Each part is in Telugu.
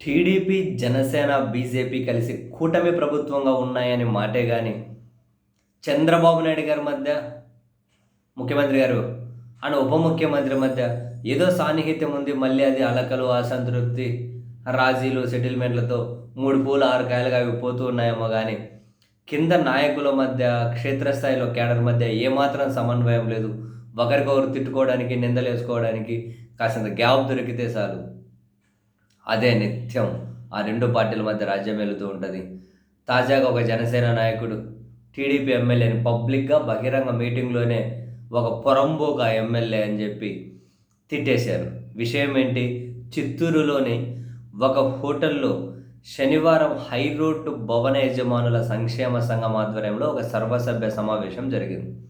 టీడీపీ జనసేన బీజేపీ కలిసి కూటమి ప్రభుత్వంగా ఉన్నాయని మాటే కానీ చంద్రబాబు నాయుడు గారి మధ్య ముఖ్యమంత్రి గారు అండ్ ఉప ముఖ్యమంత్రి మధ్య ఏదో సాన్నిహిత్యం ఉంది. మళ్ళీ అది అలకలు అసంతృప్తి రాజీలు సెటిల్మెంట్లతో మూడు పూలు ఆరు కాయలుగా అవి పోతూ ఉన్నాయేమో కానీ కింద నాయకుల మధ్య క్షేత్రస్థాయిలో కేడర్ మధ్య ఏమాత్రం సమన్వయం లేదు. ఒకరికొకరు తిట్టుకోవడానికి నిందలు వేసుకోవడానికి కాసింత గ్యాప్ దొరికితే చాలు. అదే నిత్యం ఆ రెండు పార్టీల మధ్య రాజ్యం వెళుతూ ఉంటుంది. తాజాగా ఒక జనసేన నాయకుడు టీడీపీ ఎమ్మెల్యేని పబ్లిక్గా బహిరంగ మీటింగ్లోనే ఒక పొరంబోక ఎమ్మెల్యే అని చెప్పి తిట్టేశారు. విషయం ఏంటి? చిత్తూరులోని ఒక హోటల్లో శనివారం హై రోడ్డు భవన యజమానుల సంక్షేమ సంఘం ఆధ్వర్యంలో ఒక సర్వసభ్య సమావేశం జరిగింది.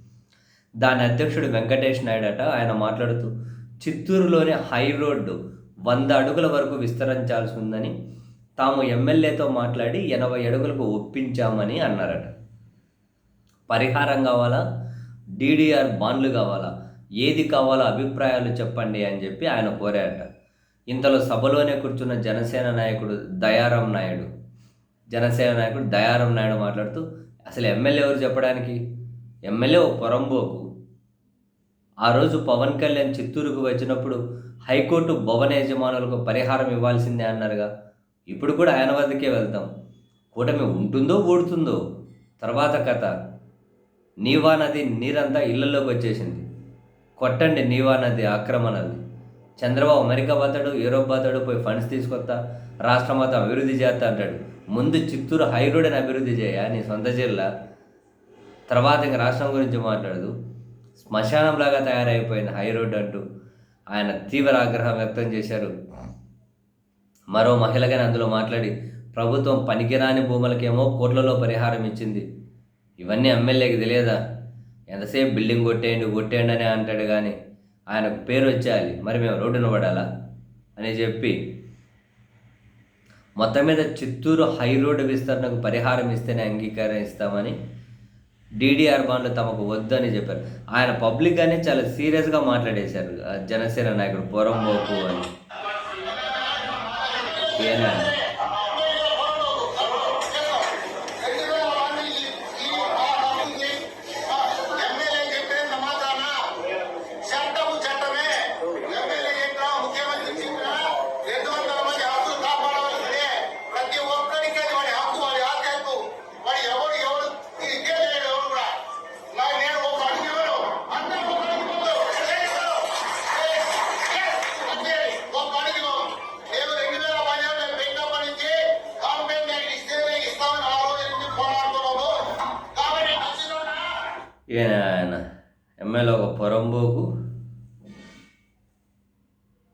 దాని అధ్యక్షుడు వెంకటేష్ నాయుడు అట ఆయన మాట్లాడుతూ చిత్తూరులోని హై రోడ్డు వంద అడుగుల వరకు విస్తరించాల్సి ఉందని తాము ఎమ్మెల్యేతో మాట్లాడి ఎనభై అడుగులకు ఒప్పించామని అన్నారట. పరిహారం కావాలా? డీడీఆర్ బాండ్లు కావాలా? ఏది కావాలో అభిప్రాయాలు చెప్పండి అని చెప్పి ఆయన కోరారట. ఇంతలో సభలోనే కూర్చున్న జనసేన నాయకుడు దయారాం నాయుడు జనసేన నాయకుడు దయారాం నాయుడు మాట్లాడుతూ అసలు ఎమ్మెల్యే ఎవరు చెప్పడానికి? ఎమ్మెల్యే ఓ పొరంబోకు. ఆ రోజు పవన్ కళ్యాణ్ చిత్తూరుకు వచ్చినప్పుడు హైకోర్టు భవన యజమానులకు పరిహారం ఇవ్వాల్సిందే అన్నారుగా. ఇప్పుడు కూడా ఆయన వద్దకే వెళ్తాం. కూటమి ఉంటుందో ఊడుతుందో? తర్వాత కథ. నీవా నది నీరంతా ఇళ్ళలోకి వచ్చేసింది. కొట్టండి నీవా నది ఆక్రమణది చంద్రబాబు అమెరికా పోతాడు యూరోప్ పోతాడు పోయి ఫండ్స్ తీసుకొస్తా రాష్ట్రం మొత్తం అభివృద్ధి చేస్తా అంటాడు. ముందు చిత్తూరు హై రోడ్ని అభివృద్ధి చేయ నీ సొంత జిల్లా. తర్వాత ఇంక రాష్ట్రం గురించి మాట్లాడదు. శ్మశానంలాగా తయారైపోయింది హైరోడ్ అంటూ ఆయన తీవ్ర ఆగ్రహం వ్యక్తం చేశారు. మరో మహిళగాని అందులో మాట్లాడి ప్రభుత్వం పనికిరాని భూములకేమో కోట్లలో పరిహారం ఇచ్చింది. ఇవన్నీ ఎమ్మెల్యేకి తెలియదా? ఎంతసేపు బిల్డింగ్ కొట్టేయండి కొట్టేయండి అని అంటాడు కానీ ఆయనకు పేరు వచ్చేయాలి. మరి మేము రోడ్డున పడాలా? అని చెప్పి మొత్తం మీద చిత్తూరు హై రోడ్డు విస్తరణకు పరిహారం ఇస్తేనే అంగీకారం ఇస్తామని డీడీఆర్ బాండ్లు తమకు వద్దని చెప్పారు. ఆయన పబ్లిక్గానే చాలా సీరియస్గా మాట్లాడేశారు. జనసేన నాయకుడు పొరంబోకు అని. ఏనా? ఈయన ఆయన ఎమ్మెల్యే ఒక పొరంబోకు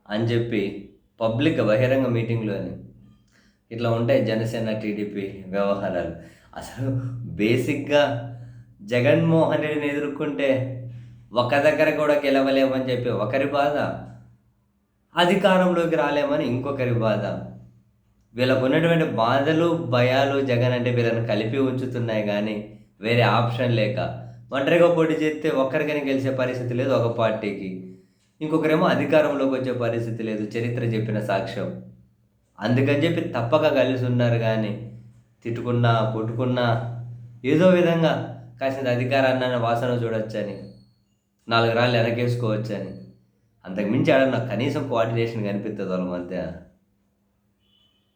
అని చెప్పి పబ్లిక్ బహిరంగ మీటింగ్లోని ఇట్లా ఉంటాయి జనసేన టీడీపీ వ్యవహారాలు. అసలు బేసిక్గా జగన్మోహన్ రెడ్డిని ఎదుర్కొంటే ఒక దగ్గర కూడా గెలవలేమని చెప్పి ఒకరి బాధ అధికారంలోకి రాలేమని ఇంకొకరి బాధ. వీళ్ళకు ఉన్నటువంటి బాధలు భయాలు జగన్ అంటే వీళ్ళని కలిపి ఉంచుతున్నాయి కానీ వేరే ఆప్షన్ లేక ఒంటరిగా పోటీ చేస్తే ఒక్కరికైనా గెలిచే పరిస్థితి లేదు ఒక పార్టీకి. ఇంకొకరేమో అధికారంలోకి వచ్చే పరిస్థితి లేదు చరిత్ర చెప్పిన సాక్ష్యం. అందుకని చెప్పి తప్పక కలిసి ఉన్నారు కానీ తిట్టుకున్నా కొట్టుకున్నా ఏదో విధంగా కాసిన అధికారాన్ని వాసన చూడొచ్చని నాలుగు రాళ్ళు వెనకేసుకోవచ్చని. అంతకుమించి ఆడ నాకు కనీసం కోఆర్డినేషన్ కనిపిస్తుంది వాళ్ళ మధ్య.